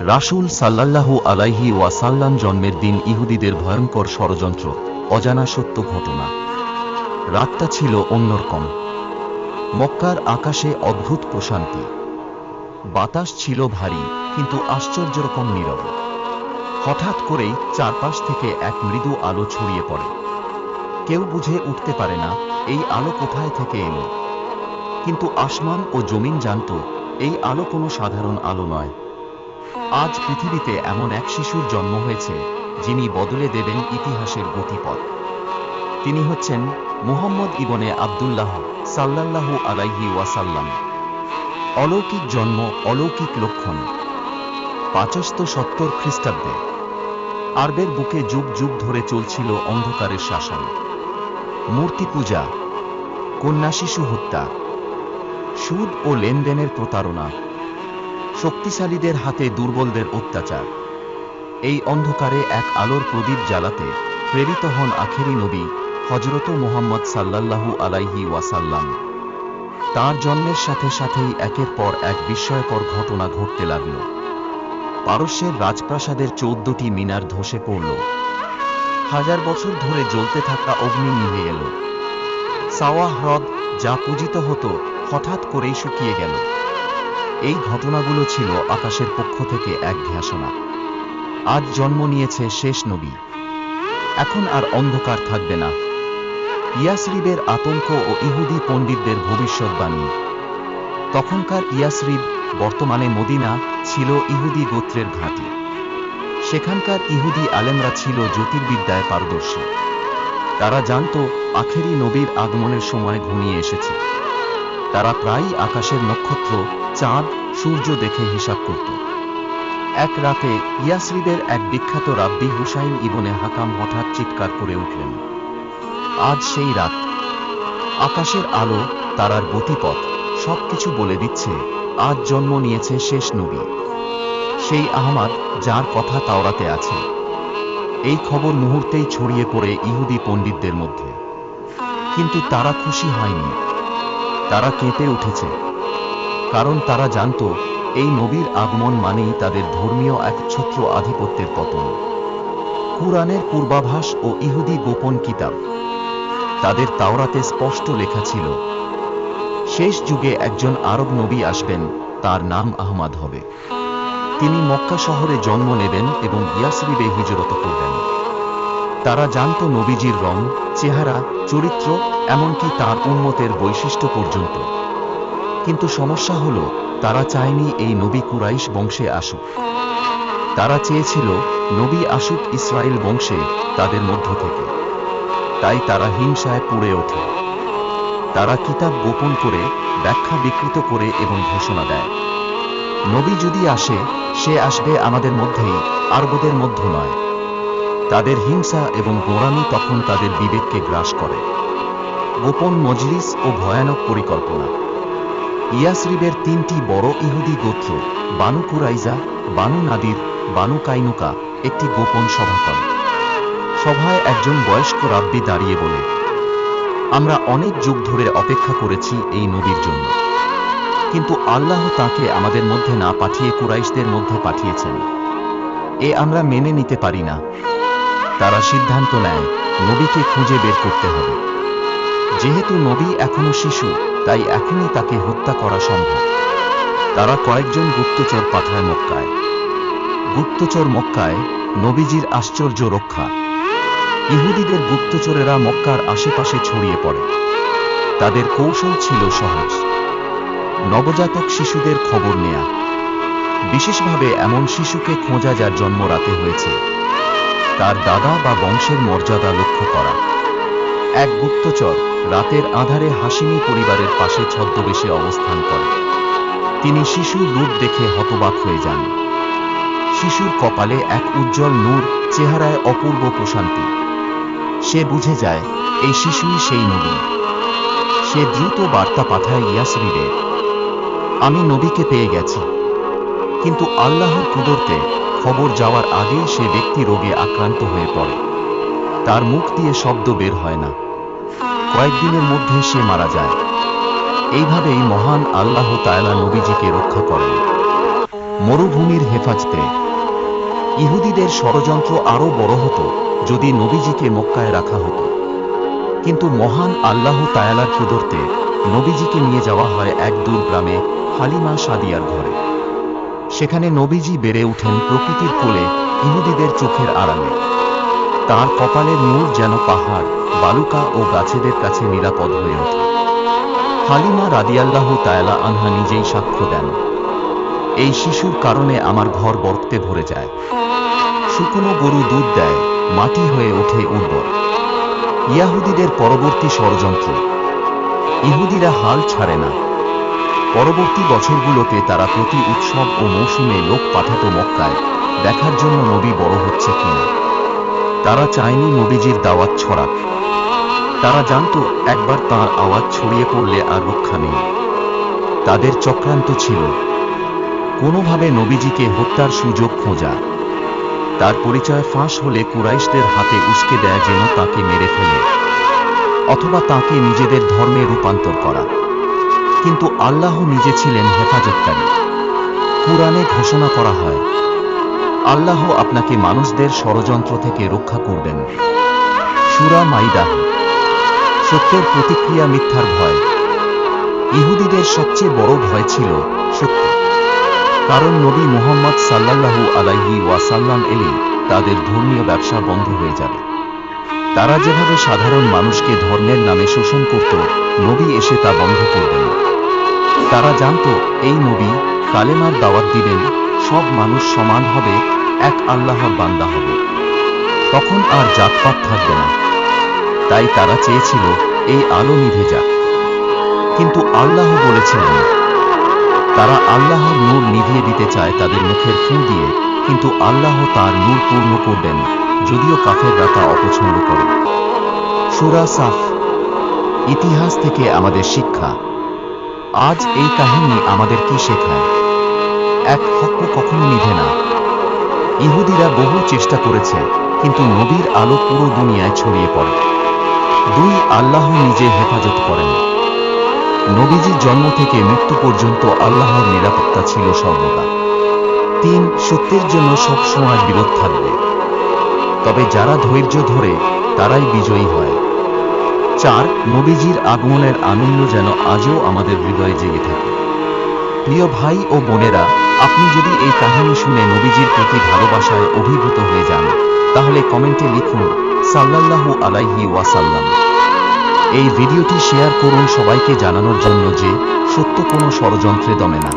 রাসূল সাল্লাল্লাহু আলাইহি ওয়াসাল্লাম জন্মের দিন ইহুদিদের ভয়ঙ্কর ষড়যন্ত্র, অজানা সত্য ঘটনা। রাতটা ছিল অন্যরকম। মক্কার আকাশে অদ্ভুত প্রশান্তি। বাতাস ছিল ভারী, কিন্তু আশ্চর্যরকম নীরব। হঠাৎ করেই চারপাশ থেকে এক মৃদু আলো ছড়িয়ে পড়ে। কেউ বুঝে উঠতে পারে না, এই আলো কোথায় থেকে এলো। কিন্তু আসমান ও জমিন জানত এই আলো কোনো সাধারণ আলো নয়। আজ পৃথিবীতে এমন এক শিশুর জন্ম হয়েছে, যিনি বদলে দেবেন ইতিহাসের গতিপথ। তিনি হচ্ছেন মুহাম্মদ ইবনে আবদুল্লাহ সাল্লাল্লাহু আলাইহি ওয়াসাল্লাম। অলৌকিক জন্ম, অলৌকিক লক্ষণ। পাঁচস্ত সত্তর খ্রিস্টাব্দে। আরবের বুকে যুগ যুগ ধরে চলছিল অন্ধকারের শাসন। মূর্তি পূজা কন্যা শিশু হত্যা। সুদ ও লেনদেনের প্রতারণা। শক্তিশালীদের হাতে দুর্বলদের অত্যাচার। এই অন্ধকারে এক আলোর প্রদীপ জ্বালাতে প্রেরিত হন আখেরি নবী হজরত মোহাম্মদ সাল্লাল্লাহু আলাইহি ওয়াসাল্লাম। তার জন্মের সাথে সাথেই একের পর এক বিস্ময়কর ঘটনা ঘটতে লাগল। পারস্যের রাজপ্রাসাদের চৌদ্দটি মিনার ধসে পড়ল। হাজার বছর ধরে জ্বলতে থাকা অগ্নি নিভে এল। সাওয়া হ্রদ যা পূজিত হতো হঠাৎ করেই শুকিয়ে গেল। এই ঘটনাগুলো ছিল আকাশের পক্ষ থেকে এক ঘোষণা। আজ জন্ম নিয়েছে শেষ নবী। এখন আর অন্ধকার থাকবে না। ইয়াসরিবের আতঙ্ক ও ইহুদি পণ্ডিতদের ভবিষ্যৎবাণী। তখনকার ইয়াসরিব বর্তমানে মদিনা ছিল ইহুদি গোত্রের ঘাঁটি। সেখানকার ইহুদি আলেমরা ছিল জ্যোতির্বিদ্যায় পারদর্শী। তারা জানত আখেরি নবীর আগমনের সময় ঘনিয়ে এসেছে। তারা প্রায়ই আকাশের নক্ষত্র, চাঁদ, সূর্য দেখে হিসাব করত। এক রাতে ইয়াসরিদের এক বিখ্যাত রাব্বি হুসাইন ইবনে হাকাম হঠাৎ চিৎকার করে উঠলেন। আজ সেই রাত। আকাশের আলো, তারার গতিপথ, সবকিছু বলে দিচ্ছে, আজ জন্ম নিয়েছে শেষ নবী। সেই আহমাদ, যার কথা তাওরাতে আছে। এই খবর মুহূর্তেই ছড়িয়ে পড়ে ইহুদি পণ্ডিতদের মধ্যে। কিন্তু তারা খুশি হয়নি। তারা কেঁপে উঠেছে। কারণ তারা জানত, এই নবীর আগমন মানেই তাদের ধর্মীয় এক ছত্র আধিপত্যের পতন। কুরআনের পূর্বাভাস ও ইহুদি গোপন কিতাব। তাদের তাওরাতে স্পষ্ট লেখা ছিল, শেষ যুগে একজন আরব নবী আসবেন, তার নাম আহমাদ হবে। তিনি মক্কা শহরে জন্ম নেবেন এবং ইয়াসরিবে হিজরত করবেন। তারা জানত নবীজির রং চেহারা, চরিত্র, এমনকি তার উন্মতের বৈশিষ্ট্য পর্যন্ত। কিন্তু সমস্যা হল, তারা চায়নি এই নবী কুরাইশ বংশে আসুক। তারা চেয়েছিল, নবী আসুক ইসরায়েল বংশে তাদের মধ্য থেকে। তাই তারা হিংসায় পুড়ে ওঠে। তারা কিতাব গোপন করে, ব্যাখ্যা বিকৃত করে এবং ঘোষণা দেয়। নবী যদি আসে, সে আসবে আমাদের মধ্যেই, আরবদের মধ্য নয়। তাদের হিংসা এবং গোড়ামি তখন তাদের বিবেককে গ্রাস করে। গোপন মজলিস ও ভয়ানক পরিকল্পনা। ইয়াসরিবের তিনটি বড় ইহুদি গোত্র, বানু কুরাইজা, বানু নাদির, বানু কাইনুকা, একটি গোপন সভা করে। সভায় একজন বয়স্ক রাব্বি দাঁড়িয়ে বলে, আমরা অনেক যুগ ধরে অপেক্ষা করেছি এই নবীর জন্য। কিন্তু আল্লাহ তাকে আমাদের মধ্যে না পাঠিয়ে কুরাইশদের মধ্যে পাঠিয়েছেন। এ আমরা মেনে নিতে পারি না। তারা সিদ্ধান্ত নেয়, নবীকে খুঁজে বের করতে হবে। যেহেতু নবী এখনও শিশু, তাই এখনই তাকে হত্যা করা সম্ভব। তারা কয়েকজন গুপ্তচর পাঠায় মক্কায়। গুপ্তচর মক্কায় নবীজির আশ্চর্য রক্ষা। ইহুদিদের গুপ্তচরেরা মক্কার আশেপাশে ছড়িয়ে পড়ে। তাদের কৌশল ছিল সহজ। নবজাতক শিশুদের খবর নেয়া। বিশেষভাবে এমন শিশুকে খোঁজা যার জন্ম রাতে হয়েছে তার দাদা বা বংশের মর্যাদা লক্ষ্য করা। এক গুপ্তচর রাতের আধারে হাসিমি পরিবারের পাশে ছদ্মবেশে অবস্থান করে। তিনি শিশুর রূপ দেখে হতবাক হয়ে যান। শিশুর কপালে এক উজ্জ্বল নূর, চেহারায় অপূর্ব প্রশান্তি। সে বুঝে যায়, এই শিশুই সেই নবী। সে দ্রুত বার্তা পাঠায় ইয়াসরিবে আমি নবীকে পেয়ে গেছি। কিন্তু আল্লাহর কুদরতে খবর যাওয়ার আগেই সে ব্যক্তি রোগে আক্রান্ত হয়ে পড়ে। তার মুখ দিয়ে শব্দ বের হয় না। কয়েকদিনের মধ্যে সে মারা যায়। এইভাবেই মহান আল্লাহ তায়ালা নবীজিকে রক্ষা করেন। মরুভূমির হেফাজতে। ইহুদিদের ষড়যন্ত্র আরও বড় হতো যদি নবীজিকে মক্কায় রাখা হতো। কিন্তু মহান আল্লাহ তায়ালার কুদরতে নবীজিকে নিয়ে যাওয়া হয় এক দূর গ্রামে হালিমা সাদিয়ার ঘরে। সেখানে নবীজি বেড়ে ওঠেন প্রকৃতির কোলে, ইহুদিদের চোখের আড়ালে। তার কপালের নূর যেন পাহাড়, বালুকা ও গাছেদের কাছে নিরাপদ হয়ে ওঠে। হালিমা রাদিয়াল্লাহ তায়ালা আনহা নিজেই সাক্ষ্য দেন। এই শিশুর কারণে আমার ঘর বরফতে ভরে যায়। শুকনো গরু দুধ দেয়, মাটি হয়ে ওঠে উর্বর। ইয়াহুদিদের পরবর্তী ষড়যন্ত্র। ইহুদিরা হাল ছাড়ে না। পরবর্তী বছরগুলোতে তারা প্রতি উৎসব ও মৌসুমে লোক পাঠাত মক্কায়। দেখার জন্য নবী বড় হচ্ছে কিনা? তারা চায়নি নবীজির দাওয়াত ছড়াক। তারা জানত একবার তাঁর আওয়াজ ছড়িয়ে পড়লে আর রক্ষা নেই। তাদের চক্রান্ত ছিল। কোনোভাবে নবীজিকে হত্যার সুযোগ খোঁজা। তার পরিচয় ফাঁস হলে কুরাইশদের হাতে উস্কে দেয় যেন তাকে মেরে ফেলে। অথবা তাকে নিজেদের ধর্মে রূপান্তর করা। কিন্তু আল্লাহ নিজে ছিলেন হেফাজতকারী। কুরআনে ঘোষণা করা হয়, আল্লাহ আপনাকে মানুষদের ষড়যন্ত্র থেকে রক্ষা করবেন। সুরা মাইদাহ সত্যের প্রতিক্রিয়া মিথ্যার ভয়। ইহুদিদের সবচেয়ে বড় ভয় ছিল সত্য। কারণ নবী মোহাম্মদ সাল্লাল্লাহু আলাইহি ওয়াসাল্লাম এলে তাদের ধর্মীয় ব্যবসা বন্ধ হয়ে যাবে। তারা যেভাবে সাধারণ মানুষকে ধর্মের নামে শোষণ করত, নবী এসে তা বন্ধ করবেন। তারা জানত, এই নবী কালেমার দাওয়াত দিবেন, সব মানুষ সমান হবে, এক আল্লাহর বান্দা হবে। তখন আর জাতপাত থাকবে না। তাই তারা চেয়েছিল, এই আলো নিভে যাক। কিন্তু আল্লাহ বলেছিলেন, তারা আল্লাহর নূর নিভিয়ে দিতে চায় তাদের মুখের ফুল দিয়ে, কিন্তু আল্লাহ তার নূর পূর্ণ করবেন। যদিও কাফেররা তা অপছন্দ করে। সুরা সাফ, ইতিহাস থেকে আমাদের শিক্ষা। আজ এই কাহিনী আমাদের কি শেখায়? এক হক্ক কখনো নিভে না। ইহুদিরা বহু চেষ্টা করেছে, কিন্তু নবীর আলো পুরো দুনিয়ায় ছড়িয়ে পড়ে। দুই আল্লাহ নিজে হেফাজত করেন। নবীজির জন্ম থেকে মৃত্যু পর্যন্ত আল্লাহর নিরাপত্তা ছিল সর্বদা। তিন, সত্যের জন্য সব সময় বিরোধ থাকবে। তবে যারা ধৈর্য ধরে, তারাই বিজয়ী হয়। চার, নবীজির আগমনের আনন্দ যেন আজও আমাদের হৃদয়ে জেগে থাকে। প্রিয় ভাই ও বোনেরা, আপনি যদি এই কাহিনী শুনে নবীজির প্রতি ভালোবাসায় অভিভূত হয়ে যান, তাহলে কমেন্টে লিখুন, সাল্লাল্লাহু আলাইহি ওয়াসাল্লাম। এই ভিডিওটি শেয়ার করুন সবাইকে জানানোর জন্য যে সত্য কোনো ষড়যন্ত্রে দমে না।